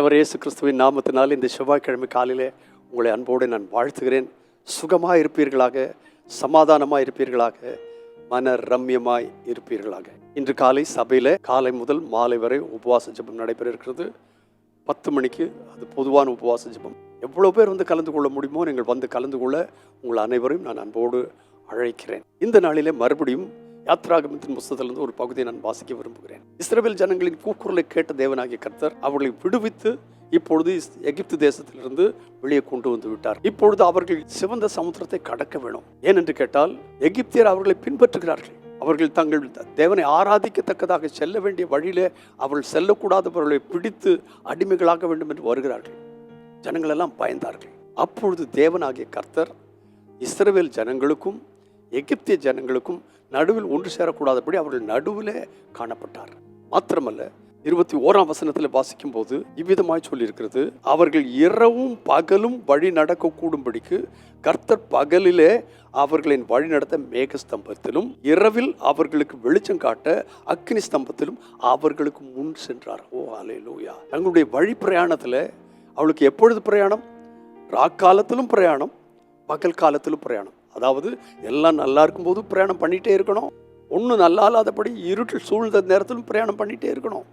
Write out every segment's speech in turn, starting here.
ஆண்டவர் இயேசு கிறிஸ்துவின் நாமத்தினால் இந்த செவ்வாய்க்கிழமை காலையிலே உங்களை அன்போடு நான் வாழ்த்துகிறேன். சுகமாக இருப்பீர்களாக சமாதானமாக இருப்பீர்களாக மன ரம்யமாய் இருப்பீர்களாக. இன்று காலை சபையில் காலை முதல் மாலை வரை உபவாச ஜபம் நடைபெற இருக்கிறது பத்து மணிக்கு அது பொதுவான உபவாச ஜபம். எவ்வளோ பேர் வந்து கலந்து கொள்ள முடியுமோ நீங்கள் வந்து கலந்து கொள்ள உங்கள் அனைவரையும் நான் அன்போடு அழைக்கிறேன். இந்த நாளிலே மறுபடியும் யாத்ராகமத்தின் புஸ்தகத்திலிருந்து ஒரு பகுதியை நான் வாசிக்க விரும்புகிறேன். இஸ்ரேல் ஜனங்களின் கூக்குரலை கேட்ட தேவனாகிய கர்த்தர் அவர்களை விடுவித்து இப்பொழுது எகிப்து தேசத்திலிருந்து வெளியே கொண்டு வந்து விட்டார். இப்பொழுது அவர்கள் சிவந்த சமுத்திரத்தை கடக்க வேணும். ஏனென்று கேட்டால் எகிப்தியர் அவர்களை பின்பற்றுகிறார்கள். அவர்கள் தங்கள் தேவனை ஆராதிக்கத்தக்கதாக செல்ல வேண்டிய வழியிலே அவர்கள் செல்லக்கூடாதவர்களை பிடித்து அடிமைகளாக வேண்டும் என்று வருகிறார்கள். ஜனங்களெல்லாம் பயந்தார்கள். அப்பொழுது தேவனாகிய கர்த்தர் இஸ்ரேல் ஜனங்களுக்கும் எகிப்திய ஜனங்களுக்கும் நடுவில் ஒன்று சேரக்கூடாதபடி அவர்கள் நடுவிலே காணப்பட்டார். மாத்திரமல்ல இருபத்தி ஓராம் வசனத்தில் வாசிக்கும் போது இவ்விதமாய் சொல்லியிருக்கிறது அவர்கள் இரவும் பகலும் வழி நடக்கக்கூடும்படிக்கு கர்த்தர் பகலிலே அவர்களின் வழி நடத்த மேகஸ்தம்பத்திலும் இரவில் அவர்களுக்கு வெளிச்சம் காட்ட அக்னி ஸ்தம்பத்திலும் அவர்களுக்கு முன் சென்றார். ஓ அலையலூயா தங்களுடைய வழி பிரயாணத்தில் அவளுக்கு எப்பொழுது பிரயாணம்? ராக்காலத்திலும் பிரயாணம் பகல் காலத்திலும் பிரயாணம். அதாவது எல்லாம் நல்லா இருக்கும்போது பிரயாணம் பண்ணிகிட்டே இருக்கணும். ஒன்றும் நல்லா இல்லாதபடி இருட்டில் சூழ்ந்த நேரத்திலும் பிரயாணம் பண்ணிகிட்டே இருக்கணும்.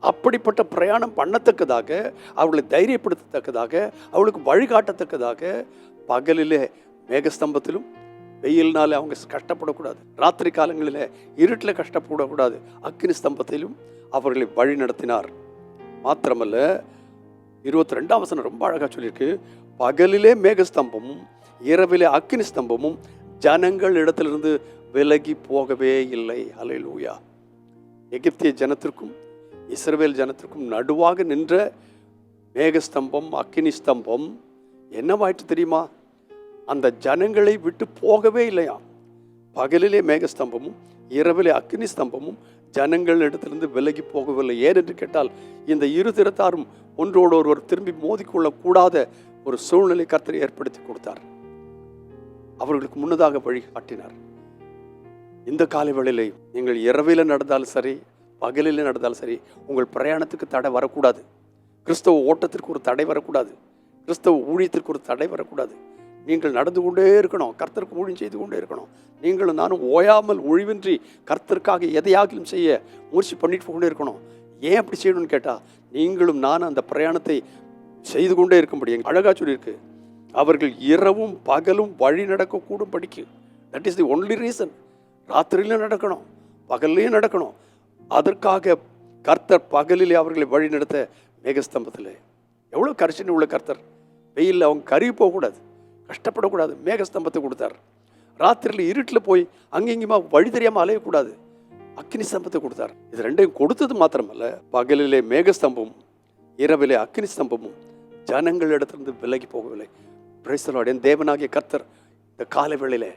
அப்படிப்பட்ட பிரயாணம் பண்ணத்தக்கதாக அவளை தைரியப்படுத்தத்தக்கதாக அவளுக்கு வழிகாட்டத்தக்கதாக பகலிலே மேகஸ்தம்பத்திலும் வெயில்னால அவங்க கஷ்டப்படக்கூடாது. ராத்திரி காலங்களில் இருட்டில் கஷ்டப்படக்கூடாது. அக்னி ஸ்தம்பத்திலும் அவர்களை வழி நடத்தினார். மாத்திரமல்ல இருபத்தி ரெண்டாம் வசனம் ரொம்ப அழகாக சொல்லியிருக்கு. பகலிலே மேகஸ்தம்பமும் இரவிலே அக்கினி ஸ்தம்பமும் ஜனங்கள் இடத்திலிருந்து விலகி போகவே இல்லை. அலையிலூயா எகிப்திய ஜனத்திற்கும் இஸ்ரவேல் ஜனத்திற்கும் நடுவாக நின்ற மேகஸ்தம்பம் அக்கினி ஸ்தம்பம் என்னவாயிட்டு தெரியுமா? அந்த ஜனங்களை விட்டு போகவே இல்லையா? பகலிலே மேகஸ்தம்பமும் இரவிலே அக்னி ஸ்தம்பமும் ஜனங்கள் இடத்திலிருந்து விலகி போகவில்லை. ஏனென்று கேட்டால் இந்த இரு திறத்தாரும் ஒன்றோடு ஒருவர் திரும்பி மோதிக்கொள்ளக்கூடாத ஒரு சூழ்நிலை கர்த்தரை ஏற்படுத்தி கொடுத்தார். அவர்களுக்கு முன்னதாக வழி காட்டினார். இந்த காலை வேளையிலே நீங்கள் இரவில் நடந்தாலும் சரி பகலில் நடந்தாலும் சரி உங்கள் பிரயாணத்துக்கு தடை வரக்கூடாது. கிறிஸ்தவ ஓட்டத்திற்கு ஒரு தடை வரக்கூடாது. கிறிஸ்தவ ஊழியத்திற்கு ஒரு தடை வரக்கூடாது. நீங்கள் நடந்து கொண்டே இருக்கணும். கர்த்தருக்கு ஊழியம் செய்து கொண்டே இருக்கணும். நீங்களும் நானும் ஓயாமல் ஒழிவின்றி கர்த்தருக்காக எதையாகிலும் செய்ய முயற்சி பண்ணிட்டு கொண்டே இருக்கணும். ஏன் அப்படி செய்யணும்னு கேட்டால் நீங்களும் நானும் அந்த பிரயாணத்தை செய்து கொண்டே இருக்கும்படி. அழகாக சொல்லியிருக்கு. அவர்கள் இரவும் பகலும் வழி நடக்கக்கூடும் படிக்கு. That is the only reason ராத்திரியிலும் நடக்கணும் பகல்லையும் நடக்கணும். அதற்காக கர்த்தர் பகலிலே அவர்களை வழி நடத்த மேகஸ்தம்பத்தில். எவ்வளோ கரிசனை உள்ள கர்த்தர். வெயிலில் அவங்க கருகி போகக்கூடாது கஷ்டப்படக்கூடாது மேகஸ்தம்பத்தை கொடுத்தார். ராத்திரியில் இருட்டில் போய் அங்கெங்குமா வழி தெரியாமல் அலையக்கூடாது. அக்னி ஸ்தம்பத்தை கொடுத்தார். இது ரெண்டையும் கொடுத்தது மாத்திரமல்ல பகலிலே மேகஸ்தம்பமும் இரவிலே அக்னி ஸ்தம்பமும் ஜனங்களிடத்திலிருந்து விலகி போகவில்லை. பிரேசலோட என் தேவனாகிய கர்த்தர் இந்த கால வேளையில்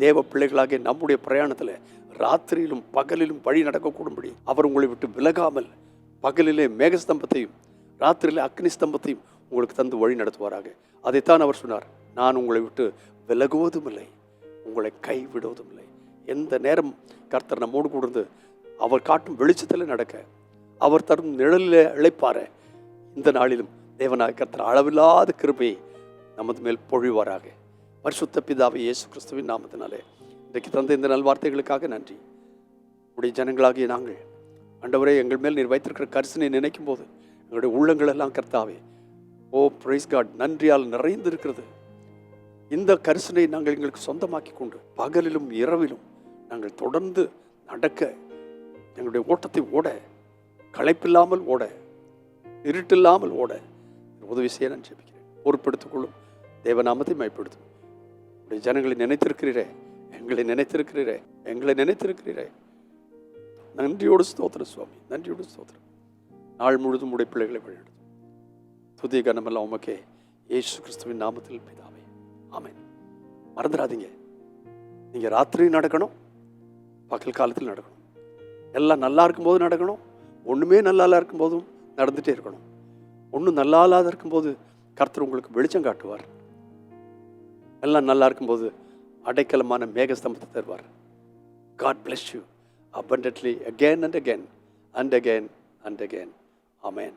தேவ பிள்ளைகளாகிய நம்முடைய பிரயாணத்தில் ராத்திரியிலும் பகலிலும் வழி நடக்கக்கூடும்படி அவர் உங்களை விட்டு விலகாமல் பகலிலே மேகஸ்தம்பத்தையும் ராத்திரியிலே அக்னி ஸ்தம்பத்தையும் உங்களுக்கு தந்து வழி நடத்துவாராக. அதைத்தான் அவர் சொன்னார். நான் உங்களை விட்டு விலகுவதும் இல்லை உங்களை கைவிடுவதும் இல்லை எந்த நேரம் கர்த்தர் நம்மோடு கூட இருந்து அவர் காட்டும் வெளிச்சத்தில் நடக்க அவர் தரும் நிழலில் இழைப்பார இந்த நாளிலும் தேவனாக கர்த்தர் அளவில்லாத கிருபையை நமது மேல் பொழிவாராக. பரிசுத்த பிதாவை இயேசு கிறிஸ்துவின் நாமத்தினாலே இன்றைக்கு தந்த இந்த நல்வார்த்தைகளுக்காக நன்றி. உடைய ஜனங்களாகிய நாங்கள் அண்டவரே எங்கள் மேல் நீர் வைத்திருக்கிற கரிசனை நினைக்கும் போது எங்களுடைய உள்ளங்கள் எல்லாம் கர்த்தாவே ஓ பிரைஸ் காட் நன்றியால் நிறைந்திருக்கிறது. இந்த கரிசனை நாங்கள் எங்களுக்கு சொந்தமாக்கி கொண்டு பகலிலும் இரவிலும் நாங்கள் தொடர்ந்து நடக்க எங்களுடைய ஓட்டத்தை ஓட களைப்பில்லாமல் ஓட இருட்டில்லாமல் ஓட உதவி செய்ய நான் ஜெபிக்கிறேன். பொறுப்படுத்திக் கொள்ளும் தேவநாமத்தை மைப்படுத்தும் உடைய ஜனங்களை நினைத்திருக்கிறீரே. எங்களை நினைத்திருக்கிறீரே. எங்களை நினைத்திருக்கிறீரே. நன்றியோடு ஸ்தோத்திரம் சுவாமி. நன்றியோடு ஸ்தோத்திரம். நாள் முழுதும் உடைய பிள்ளைகளை வழிநடத்தும். துதி கனமெல்லாம் உமக்கே. இயேசு கிறிஸ்துவின் நாமத்தில் பிதாவே. ஆமேன். மறந்துடாதீங்க. நீங்கள் ராத்திரி நடக்கணும். பகல் காலத்தில் நடக்கணும். எல்லாம் நல்லா இருக்கும்போது நடக்கணும். ஒன்றுமே நல்லா இருக்கும்போதும் நடந்துகிட்டே இருக்கணும். ஒன்றும் நல்லா இல்லாத இருக்கும்போது கர்த்தர் உங்களுக்கு வெளிச்சம் காட்டுவார். எல்லாம் நல்லா இருக்கும்போது அடைக்கலமான மேகஸ்தம்பத்தை தருவார். God bless you abundantly again and again and again and again. Amen.